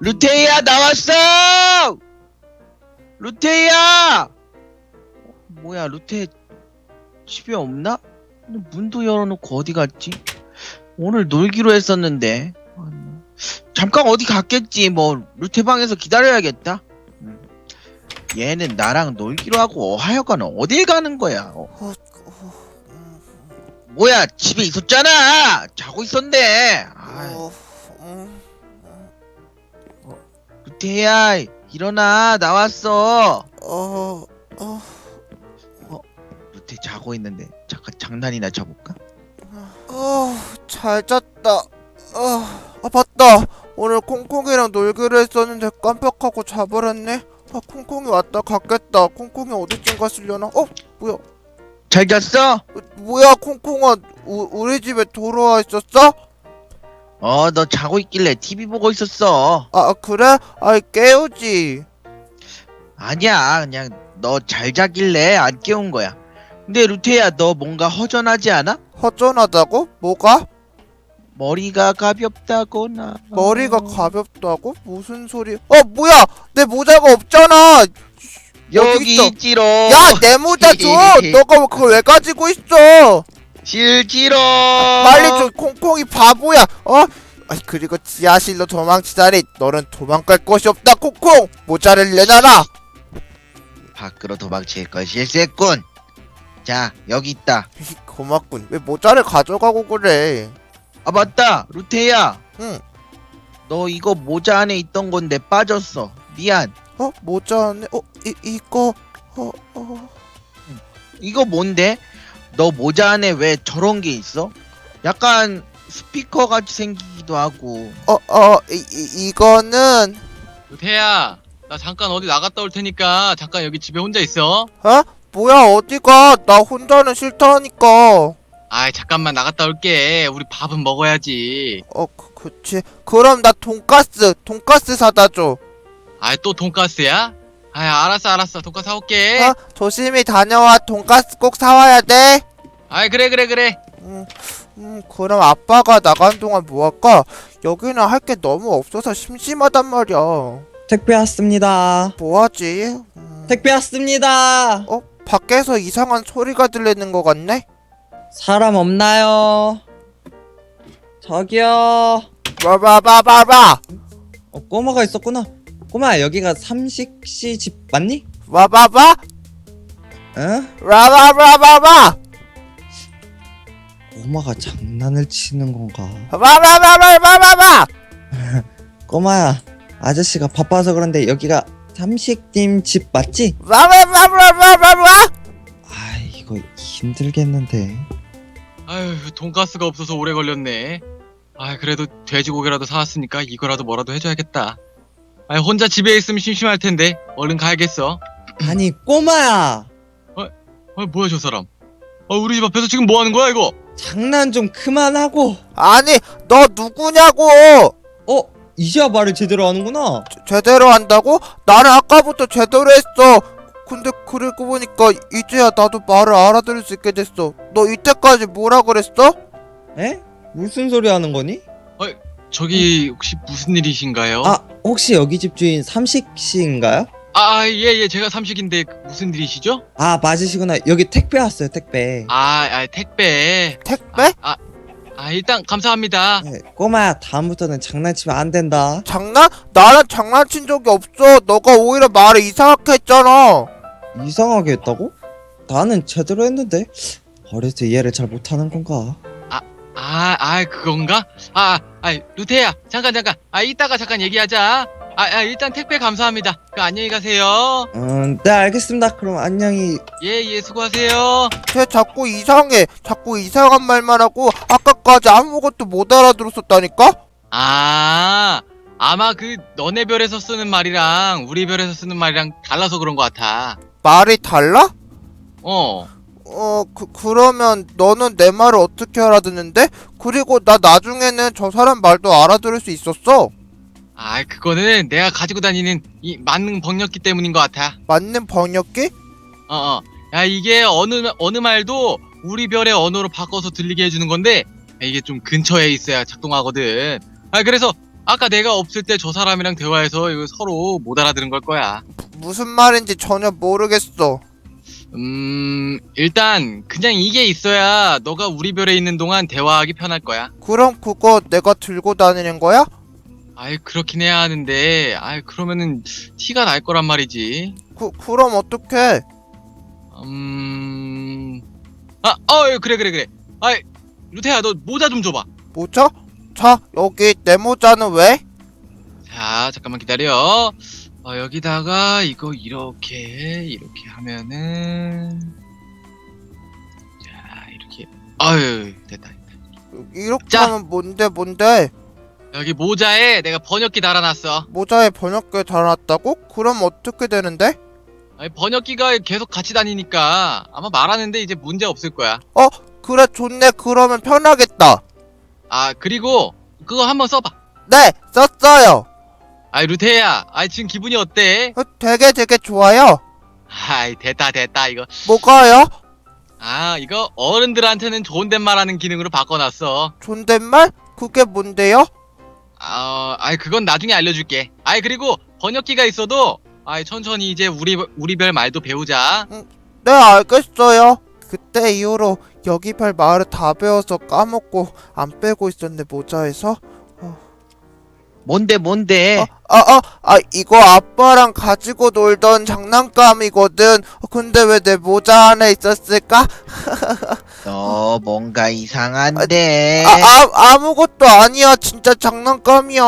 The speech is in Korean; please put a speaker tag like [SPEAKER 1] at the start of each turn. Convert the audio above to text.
[SPEAKER 1] 루테이야 나왔어! 루테이야! 어, 뭐야 루테 집에 없나? 문도 열어놓고 어디 갔지? 오늘 놀기로 했었는데 아, 뭐. 잠깐 어디 갔겠지 뭐 루테 방에서 기다려야겠다 음. 얘는 나랑 놀기로 하고 하여간 어딜 가는 거야 어, 뭐야 집에 있었잖아 자고 있었네 아이, 루테야 일어나 나왔어
[SPEAKER 2] 어, 어,
[SPEAKER 1] 루테 자고 있는데 잠깐 장난이나 쳐볼까?
[SPEAKER 2] 어, 잘 잤다. 어, 아 맞다. 오늘 콩콩이랑 놀기로 했었는데 깜빡하고 자버렸네. 아, 콩콩이 왔다 갔겠다. 콩콩이 어디쯤 갔으려나? 어, 뭐야?
[SPEAKER 1] 잘 잤어?
[SPEAKER 2] 어, 뭐야, 콩콩아, 우, 우리 집에 돌아와 있었어?
[SPEAKER 1] 어 너 자고 있길래 TV 보고 있었어
[SPEAKER 2] 아, 그래? 아이, 깨우지.
[SPEAKER 1] 아니야 그냥 너 잘 자길래 안 깨운 거야 근데 루테야 너 뭔가 허전하지 않아?
[SPEAKER 2] 허전하다고? 뭐가?
[SPEAKER 1] 머리가 가볍다거나
[SPEAKER 2] 머리가 가볍다고? 무슨 소리? 어, 뭐야? 내 모자가 없잖아.
[SPEAKER 1] 여기
[SPEAKER 2] 있어?
[SPEAKER 1] 있지로
[SPEAKER 2] 야, 내 모자 줘. 너가 그걸 왜 가지고 있어?
[SPEAKER 1] 실지로
[SPEAKER 2] 빨리 줘, 콩콩이 바보야. 어? 아이, 그리고 지하실로 도망치다니. 너는 도망갈 곳이 없다, 콩콩. 모자를 내놔라.
[SPEAKER 1] 밖으로 도망칠 것이 일세꾼 자 여기 있다
[SPEAKER 2] 히, 고맙군. 왜 모자를 가져가고 그래?
[SPEAKER 1] 아 맞다 루테야
[SPEAKER 2] 응.
[SPEAKER 1] 너 이거 모자 안에 있던 건데 빠졌어 미안
[SPEAKER 2] 어, 모자 안에 어, 이 이거 어, 어.
[SPEAKER 1] 이거 뭔데? 너 모자 안에 왜 저런 게 있어? 약간 스피커 같이 생기기도 하고
[SPEAKER 2] 어, 어, 이, 이 이거는
[SPEAKER 3] 태야, 나 잠깐 어디 나갔다 올 테니까 잠깐 여기 집에 혼자 있어.
[SPEAKER 2] 어? 뭐야 어디가? 나 혼자는 싫다니까.
[SPEAKER 3] 아이, 잠깐만 나갔다 올게. 우리 밥은 먹어야지.
[SPEAKER 2] 어, 그, 그치. 그럼 나 돈가스, 돈가스 사다 줘.
[SPEAKER 3] 아이, 또 돈가스야? 아이, 알았어, 알았어. 돈가스 사올게.
[SPEAKER 2] 어? 조심히 다녀와. 돈가스 꼭 사와야 돼.
[SPEAKER 3] 아이, 그래, 그래, 그래.
[SPEAKER 2] 음, 음, 그럼 아빠가 나간 동안 뭐 할까? 여기는 할 게 너무 없어서 심심하단 말이야.
[SPEAKER 4] 택배 왔습니다.
[SPEAKER 2] 뭐 하지? 음,
[SPEAKER 4] 택배 왔습니다.
[SPEAKER 2] 어? 밖에서 이상한 소리가 들리는 것 같네?
[SPEAKER 4] 사람 없나요? 저기요.
[SPEAKER 2] 와봐봐봐봐!
[SPEAKER 4] 어, 꼬마가 있었구나. 꼬마 여기가 삼식씨 집 맞니?
[SPEAKER 2] 와봐봐!
[SPEAKER 4] 응?
[SPEAKER 2] 와봐봐봐봐!
[SPEAKER 4] 꼬마가 장난을 치는 건가?
[SPEAKER 2] 와봐봐봐봐봐!
[SPEAKER 4] 꼬마야, 아저씨가 바빠서 그런데 여기가 삼식님 집 맞지?
[SPEAKER 2] 와봐봐봐봐봐!
[SPEAKER 4] 아, 이거 힘들겠는데.
[SPEAKER 3] 아유, 돈가스가 없어서 오래 걸렸네. 아이, 그래도 돼지고기라도 사왔으니까 이거라도 뭐라도 해줘야겠다. 아이, 혼자 집에 있으면 심심할 텐데. 얼른 가야겠어.
[SPEAKER 4] 아니, 꼬마야.
[SPEAKER 3] 아, 뭐야, 저 사람. 아, 우리 집 앞에서 지금 뭐 하는 거야, 이거?
[SPEAKER 4] 장난 좀 그만하고.
[SPEAKER 2] 아니, 너 누구냐고!
[SPEAKER 4] 어, 이제야 말을 제대로 하는구나.
[SPEAKER 2] 제, 제대로 한다고? 나는 아까부터 제대로 했어. 근데 그러고 보니까 이제야 나도 말을 알아들을 수 있게 됐어. 너 이때까지 뭐라 그랬어?
[SPEAKER 4] 에? 무슨 소리 하는 거니?
[SPEAKER 3] 저기, 혹시 무슨 일이신가요?
[SPEAKER 4] 아, 혹시 여기 집 주인 삼식 씨인가요?
[SPEAKER 3] 아, 아, 예, 예, 제가 삼식인데 무슨 일이시죠?
[SPEAKER 4] 아, 맞으시구나. 여기 택배 왔어요, 택배.
[SPEAKER 3] 아, 아, 택배.
[SPEAKER 2] 택배?
[SPEAKER 3] 아, 아, 일단 감사합니다.
[SPEAKER 4] 네, 꼬마야, 다음부터는 장난치면 안 된다.
[SPEAKER 2] 장난? 나랑 장난친 적이 없어. 너가 오히려 말을 이상하게 했잖아.
[SPEAKER 4] 이상하게 했다고? 나는 제대로 했는데 어릴 때 이해를 잘 못하는 건가?
[SPEAKER 3] 아, 아, 그건가? 아, 아, 루테야, 잠깐, 잠깐. 아, 이따가 잠깐 얘기하자. 아, 아 일단 택배 감사합니다. 그 안녕히 가세요.
[SPEAKER 4] 음, 네 알겠습니다. 그럼 안녕히.
[SPEAKER 3] 예, 예, 수고하세요.
[SPEAKER 2] 쟤 자꾸 이상해. 자꾸 이상한 말만 하고 아까까지 아무것도 못 알아들었었다니까?
[SPEAKER 3] 아, 아마 그 너네 별에서 쓰는 말이랑 우리 별에서 쓰는 말이랑 달라서 그런 것 같아.
[SPEAKER 2] 말이 달라?
[SPEAKER 3] 어.
[SPEAKER 2] 어, 그, 그러면 너는 내 말을 어떻게 알아듣는데? 그리고 나 나중에는 저 사람 말도 알아들을 수 있었어.
[SPEAKER 3] 아, 그거는 내가 가지고 다니는 이 만능 번역기 때문인 것 같아.
[SPEAKER 2] 맞는 번역기?
[SPEAKER 3] 어, 어. 야, 이게 어느, 어느 말도 우리 별의 언어로 바꿔서 들리게 해주는 건데, 이게 좀 근처에 있어야 작동하거든. 아, 그래서 아까 내가 없을 때 저 사람이랑 대화해서 이거 서로 못 알아들은 걸 거야.
[SPEAKER 2] 무슨 말인지 전혀 모르겠어.
[SPEAKER 3] 음, 일단 그냥 이게 있어야 너가 우리 별에 있는 동안 대화하기 편할 거야.
[SPEAKER 2] 그럼 그거 내가 들고 다니는 거야?
[SPEAKER 3] 아이 그렇긴 해야 하는데, 아이 그러면은 티가 날 거란 말이지.
[SPEAKER 2] 그 그럼 어떡해?
[SPEAKER 3] 음, 아, 어 그래 그래 그래. 아이 루테야 너 모자 좀 줘봐.
[SPEAKER 2] 모자? 자 여기 내 모자는 왜?
[SPEAKER 3] 자 잠깐만 기다려. 어, 여기다가 이거 이렇게 이렇게 하면은 자 이렇게 아유 됐다.
[SPEAKER 2] 이렇게
[SPEAKER 3] 자.
[SPEAKER 2] 하면 뭔데 뭔데?
[SPEAKER 3] 여기 모자에 내가 번역기 달아놨어.
[SPEAKER 2] 모자에 번역기 달아놨다고? 그럼 어떻게 되는데?
[SPEAKER 3] 아니, 번역기가 계속 같이 다니니까 아마 말하는데 이제 문제 없을 거야.
[SPEAKER 2] 그래 좋네 그러면 편하겠다.
[SPEAKER 3] 아 그리고 그거 한번 써봐.
[SPEAKER 2] 네 썼어요.
[SPEAKER 3] 아이 루테야, 아이 지금 기분이 어때?
[SPEAKER 2] 어, 되게 되게 좋아요.
[SPEAKER 3] 아이 됐다 됐다 이거.
[SPEAKER 2] 뭐가요?
[SPEAKER 3] 아 이거 어른들한테는 존댓말 하는 기능으로 바꿔놨어.
[SPEAKER 2] 존댓말? 그게 뭔데요?
[SPEAKER 3] 아, 아이 그건 나중에 알려줄게. 아이 그리고 번역기가 있어도 아이 천천히 이제 우리 우리별 말도 배우자.
[SPEAKER 2] 네 알겠어요. 그때 이후로 여기별 말을 다 배워서 까먹고 안 빼고 있었네 모자에서.
[SPEAKER 1] 뭔데 뭔데?
[SPEAKER 2] 아, 아, 아, 이거 아빠랑 가지고 놀던 장난감이거든. 어, 근데 왜 내 모자 안에 있었을까?
[SPEAKER 1] 너 뭔가 이상한데.
[SPEAKER 2] 아, 아, 아무것도 아니야. 진짜 장난감이야.